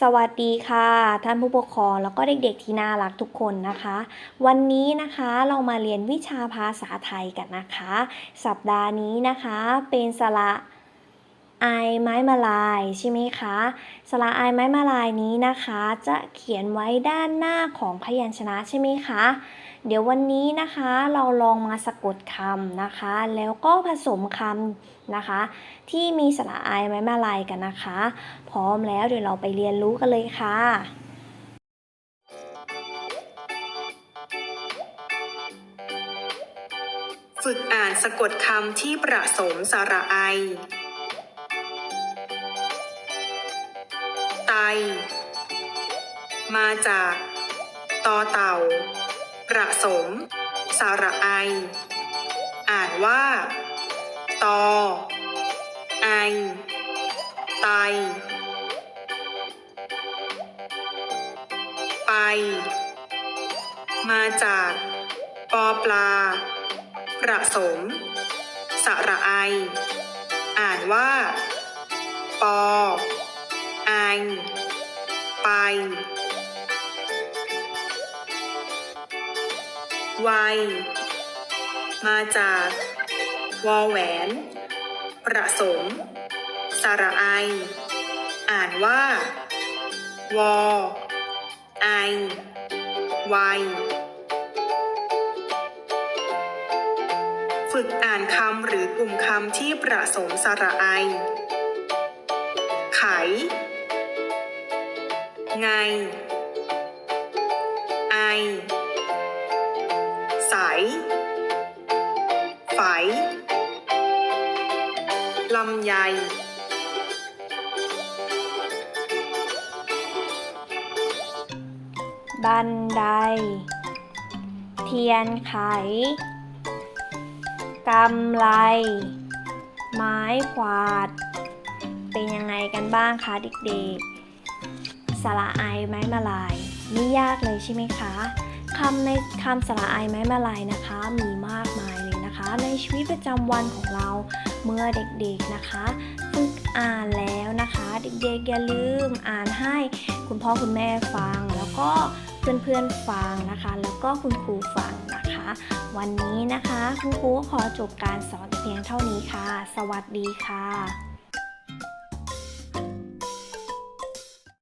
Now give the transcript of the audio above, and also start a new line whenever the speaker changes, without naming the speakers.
สวัสดีค่ะ ท่านผู้ปกครองแล้วก็เด็กๆที่น่ารักทุกคนนะคะ วันนี้นะคะเรามาเรียนวิชาภาษาไทยกันนะคะ สัปดาห์นี้นะคะเป็นสระไอไม้มาลายใช่ไหมคะสระไอไม้มาลายนี้นะคะ จะเขียนไว้ด้านหน้าของพยัญชนะใช่ไหมคะ เดี๋ยววันนี้นะคะเราลองมาสะกดคำนะคะ แล้วก็ผสมคำนะคะ ที่มีสระไอไม้มาลายกันนะคะ พร้อมแล้วเดี๋ยวเราไปเรียนรู้กันเลยค่ะ
ฝึกอ่านสะกดคำที่ประสมสระไอ ไต มาจาก ตอเต่า ระสม สระไอ อ่านว่า ตอ ไอ ไต ไป มาจาก ปอปลา ประสม สระไอ อ่านว่า ปอ ไอ ไป ไวมาจากวอแหวน ประสม สระไอ อ่านว่า วอ ไอไวฝึกอ่านคำหรือกลุ่มคำที่ประสมสระไอ ไข ไง ไฝลำไย
บันได เทียนไข กำไล ไม้ขวาด เป็นยังไงกันบ้างคะเด็กๆสระไอไม้มาลาย ไม่ยากเลยใช่ไหมคะ คำในคำสระไอไม้มาลายนะคะ มีมากมายเลยนะคะ ในชีวิตประจำวันของเราเมื่อเด็กๆนะคะฝึกอ่านแล้วนะคะ เด็กๆอย่าลืมอ่านให้คุณพ่อคุณแม่ฟัง แล้วก็เพื่อนๆฟังนะคะ แล้วก็คุณครูฟังนะคะ วันนี้นะคะ คุณครูขอจบการสอนเพียงเท่านี้ค่ะ สวัสดีค่ะ